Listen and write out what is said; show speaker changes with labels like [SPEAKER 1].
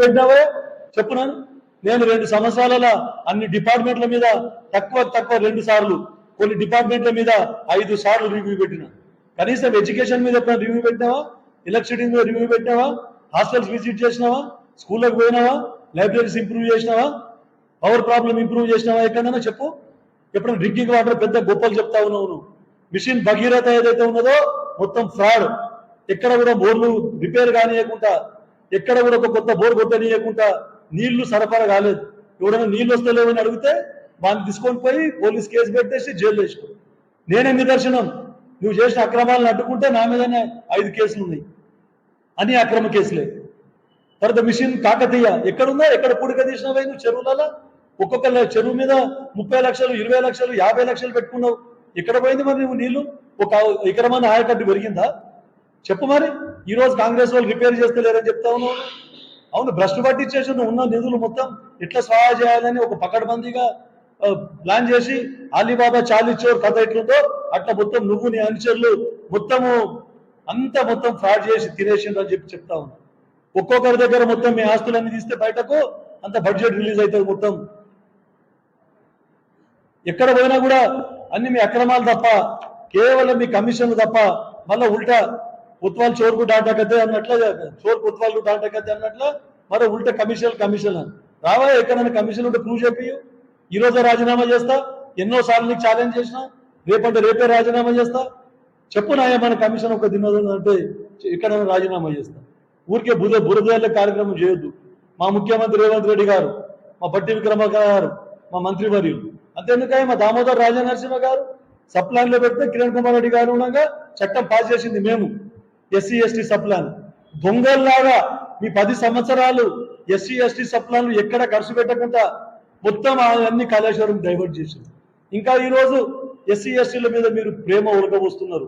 [SPEAKER 1] పెట్టినావే చెప్పున్నాను నేను రెండు సంవత్సరాల అన్ని డిపార్ట్మెంట్ల మీద తక్కువ తక్కువ రెండు సార్లు కొన్ని డిపార్ట్మెంట్ల మీద ఐదు సార్లు రివ్యూ పెట్టిన. కనీసం ఎడ్యుకేషన్ మీద ఎప్పుడైనా రివ్యూ పెట్టినావా? ఎలక్ట్రిసిటీ మీద రివ్యూ పెట్టినావా? హాస్టల్స్ విజిట్ చేసినావా? స్కూళ్ళకి పోయినావా? లైబ్రరీస్ ఇంప్రూవ్ చేసినావా? పవర్ ప్రాబ్లం ఇంప్రూవ్ చేసినావా? ఎక్కడైనా చెప్పు. ఎప్పుడైనా డ్రింకింగ్ వాటర్ పెద్ద గొప్పలు చెప్తా ఉన్నావు నువ్వు. మిషన్ భగీరథ ఏదైతే ఉన్నదో మొత్తం ఫ్రాడ్ ఎక్కడ కూడా బోర్లు రిపేర్ కానియకుండా ఎక్కడ కూడా ఒక కొత్త బోర్ కొట్టనీయకుండా నీళ్ళు సరఫరా కాలేదు. ఎవరైనా నీళ్ళు వస్తలేవని అడిగితే వాళ్ళని తీసుకొని పోయి పోలీస్ కేసు పెట్టేసి జైలు వేసుకో నేనే నిదర్శనం. నువ్వు చేసిన అక్రమాలను అడ్డుకుంటే నా మీదనే ఐదు కేసులు ఉన్నాయి. అని అక్రమ కేసులే తర్వాత మిషన్ కాకతీయ ఎక్కడుందా ఎక్కడ పూడిక తీసినవే నువ్వు చెరువులలో? ఒక్కొక్క ల- చెరువు మీద ముప్పై లక్షలు ఇరవై లక్షలు యాభై లక్షలు పెట్టుకున్నావు. ఎక్కడ పోయింది మరి నువ్వు నీళ్ళు? ఒక ఎకరమైన ఆయకట్టు పెరిగిందా? చెప్పు మరి. ఈ రోజు కాంగ్రెస్ వాళ్ళు రిపేర్ చేస్తలేరని చెప్తా ఉన్నావు. అవును భ్రష్టు పట్టించేసి ఉన్న నిధులు మొత్తం. ఎట్లా సహాయ చేయాలని ఒక పకడ్బందీగా ప్లాన్ చేసి అలీబాబా చాలిచ్చోర్ కథ ఎట్లుందో అట్లా మొత్తం నువ్వు నీ అనుచరులు మొత్తము అంతా మొత్తం ఫ్రాడ్ చేసి తినేసిండ్రు అని చెప్పి చెప్తా ఉన్నా. ఒక్కొక్కరి దగ్గర మొత్తం మీ ఆస్తులన్నీ తీస్తే బయటకు అంత బడ్జెట్ రిలీజ్ అవుతుంది మొత్తం. ఎక్కడ పోయినా కూడా అన్ని మీ అక్రమాలు తప్ప కేవలం మీ కమిషన్లు తప్ప మళ్ళా ఉల్టా ఉత్వాలు చోరుకు డాటకతే అన్నట్ల చోరుకు ఉత్వాలు డాటకతే అన్నట్ల మరో ఉల్ట కమిషన్ కమిషన్ అని. రావా ఎక్కడైనా కమిషన్ ఉంటే ప్రూవ్ చెప్పి ఈ రోజు రాజీనామా చేస్తా ఎన్నో సార్లు నీకు ఛాలెంజ్ చేసిన రేపంటే రేపే రాజీనామా చేస్తా. చెప్పు నాయ మన కమిషన్ ఒక దినోదం అంటే ఎక్కడైనా రాజీనామా చేస్తా. ఊరికే బుధ బురదేళ్ళ కార్యక్రమం చేయొద్దు. మా ముఖ్యమంత్రి రేవంత్ రెడ్డి గారు మా బట్టి విక్రమ గారు మా మంత్రి వర్యులు అంతేందుకై మా దామోదర్ రాజా నరసింహ గారు సప్లాన్లో పెడితే కిరణ్ కుమార్ రెడ్డి గారు ఉండగా చట్టం పాస్ చేసింది మేము. SC ST sub plan. దొంగల్లాగా మీ పది సంవత్సరాలు ఎస్సీ ఎస్టీ సప్లాన్లు ఎక్కడ ఖర్చు పెట్టకుండా మొత్తం అన్ని కాళేశ్వరం డైవర్ట్ చేసింది. ఇంకా ఈరోజు ఎస్సీ ఎస్టీల మీద మీరు ప్రేమ ఉడకబోస్తున్నారు